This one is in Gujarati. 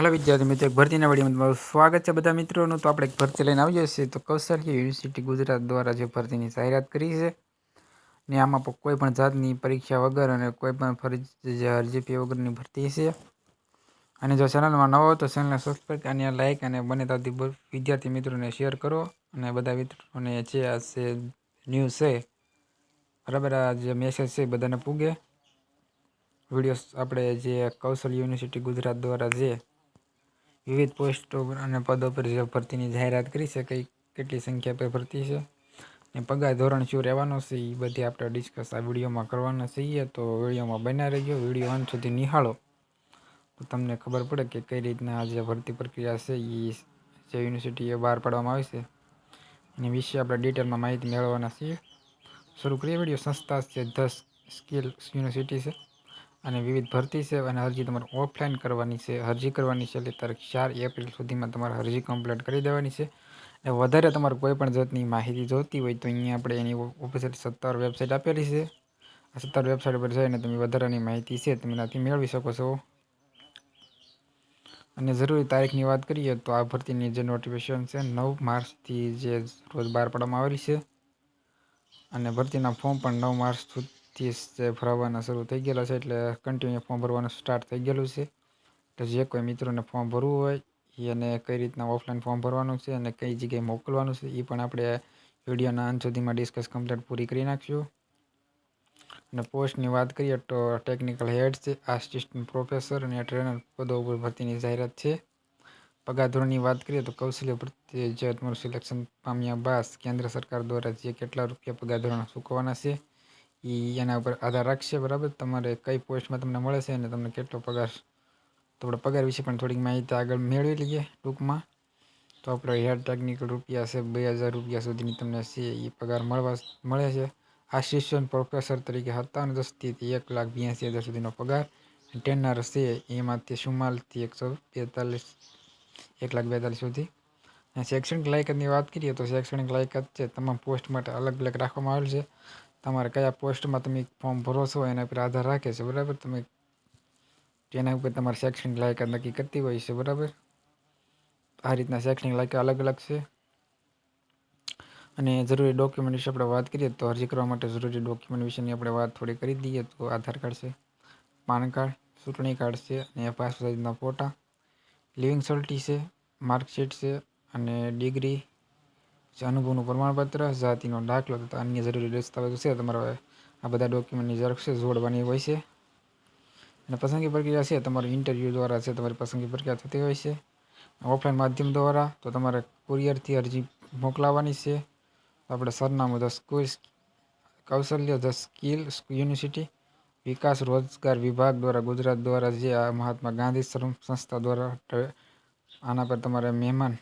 હાલો વિદ્યાર્થી મિત્રો, એક ભરતીના વડીમાં સ્વાગત છે બધા મિત્રોનું. તો આપણે એક ભરતી લઈને આવી જશે તો કૌશલ્ય યુનિવર્સિટી ગુજરાત દ્વારા જે ભરતીની જાહેરાત કરી છે ને આમાં કોઈ પણ જાતની પરીક્ષા વગર અને કોઈ પણ ફરજ અરજી ફી વગરની ભરતી છે. અને જો ચેનલમાં નવો તો ચેનલને સબસ્ક્રાઈબ અને લાઇક અને બને ત્યાંથી વિદ્યાર્થી મિત્રોને શેર કરો અને બધા મિત્રોને જે આ છે ન્યૂઝ છે, બરાબર આ જે મેસેજ છે બધાને પૂગે. વીડિયો આપણે જે કૌશલ યુનિવર્સિટી ગુજરાત દ્વારા જે વિવિધ પોસ્ટો અને પદો પર ભરતીની જાહેરાત કરી છે, કઈ કેટલી સંખ્યા પર ભરતી છે ને પગાર ધોરણ શું રહેવાનો છે એ બધી આપણે ડિસ્કસ આ વિડીયોમાં કરવાના છીએ. તો વિડીયોમાં બના રહીજો વીડિયો અંત સુધી નિહાળો. તો તમને ખબર પડે કે કઈ રીતના આ જે ભરતી પ્રક્રિયા છે એ જે યુનિવર્સિટીએ બહાર પાડવામાં આવી છે. એની વિશે આપણે ડિટેલમાં માહિતી મેળવવાના છીએ. શરૂ કરીએ વીડિયો સંસ્થા છે ધ સ્કિલ યુનિવર્સિટી છે. અને વિવિધ ભરતી છે અને અરજી તમારે ઓફલાઈન કરવાની છે. અરજી કરવાની છે એટલે તારીખ ચાર એપ્રિલ સુધીમાં તમારે અરજી કમ્પ્લીટ કરી દેવાની છે. અને વધારે તમારે કોઈ પણ જાતની માહિતી જોઈતી હોય તો અહીંયા આપણે એની ઓફિશિયલ સત્તાવાર વેબસાઇટ આપેલી છે. આ સત્તાવાર વેબસાઇટ પર જઈને તમે વધારાની માહિતી છે તમે ત્યાંથી મેળવી શકો છો. અને જરૂરી તારીખની વાત કરીએ તો આ ભરતીની જે નોટિફિકેશન છે નવ માર્ચથી જે રોજ બહાર પાડવામાં આવેલી છે. અને ભરતીના ફોર્મ પણ નવ માર્ચ સુધી જે ભરાવાના શરૂ થઈ ગયેલા છે એટલે કન્ટિન્યુ ફોર્મ ભરવાનું સ્ટાર્ટ થઈ ગયેલું છે. તો જે કોઈ મિત્રોને ફોર્મ ભરવું હોય, એને કઈ રીતના ઓફલાઈન ફોર્મ ભરવાનું છે અને કઈ જગ્યાએ મોકલવાનું છે એ પણ આપણે વિડીયોના અંત સુધીમાં ડિસ્કસ કમ્પ્લીટ પૂરી કરી નાખીશું. અને પોસ્ટની વાત કરીએ તો ટેકનિકલ હેડ છે આસિસ્ટન્ટ પ્રોફેસર અને ટ્રેનર પદો ઉપર ભરતીની જાહેરાત છે. પગાર ધોરણની વાત કરીએ તો કૌશલ્ય ભરતી જે તમારું સિલેક્શન પામ્યા બાદ કેન્દ્ર સરકાર દ્વારા જે કેટલા રૂપિયા પગાર ધોરણ ચૂકવવાના છે એ એના ઉપર આધાર રાખશે, બરાબર? તમારે કઈ પોસ્ટમાં તમને મળે છે અને તમને કેટલો પગાર આપણે પગાર વિશે પણ થોડીક માહિતી આગળ મેળવી લઈએ ટૂંકમાં. તો આપણે હેડ ટેકનિકલ રૂપિયા છે બે હજાર રૂપિયા સુધીની તમને છે એ પગાર મળવા મળે છે. આસિસ્ટન્ટ પ્રોફેસર તરીકે સત્તાવન દસથી એક લાખ બ્યાસી હજાર સુધીનો પગાર. ટ્રેનર છે, એમાંથી ચુમ્માલીસથી એકસો બેતાલીસ, એક લાખ બેતાલીસ સુધી. અને શૈક્ષણિક લાયકાતની વાત કરીએ તો શૈક્ષણિક લાયકાત છે, તમામ પોસ્ટ માટે અલગ અલગ રાખવામાં આવેલ છે. તમારે કયા પોસ્ટમાં તમે ફોર્મ ભરો છો એના પર આધાર રાખે છે, બરાબર? તમે તેના ઉપર તમારી શૈક્ષણિક લાયકાત નક્કી કરતી હોય છે, બરાબર? આ રીતના શૈક્ષણિક લાયકાત અલગ અલગ છે. અને જરૂરી ડોક્યુમેન્ટ વિશે આપણે વાત કરીએ તો અરજી કરવા માટે જરૂરી ડોક્યુમેન્ટ વિશેની આપણે વાત થોડી કરી દઈએ તો આધાર કાર્ડ છે, પાન કાર્ડ, ચૂંટણી કાર્ડ છે અને પાસપોર્ટ સાઇઝના ફોટા લિવિંગ સર્ટી છે માર્કશીટ છે અને ડિગ્રી છે અનુભવનું પ્રમાણપત્ર, જાતિનો દાખલો તથા અન્ય જરૂરી દસ્તાવેજો છે, તમારે આ બધા ડોક્યુમેન્ટની જરૂર છે, જોડવાની હોય છે. અને પસંદગી પ્રક્રિયા છે, તમારું ઇન્ટરવ્યૂ દ્વારા છે, તમારી પસંદગી પ્રક્રિયા થતી હોય છે. ઓફલાઈન માધ્યમ દ્વારા તો તમારે કુરિયરથી અરજી મોકલાવવાની છે. આપણે સરનામું the school Kaushalya, the skill university વિકાસ રોજગાર વિભાગ દ્વારા, ગુજરાત દ્વારા જે આ મહાત્મા ગાંધી શ્રમ સંસ્થા દ્વારા આના પર તમારે મહેમાન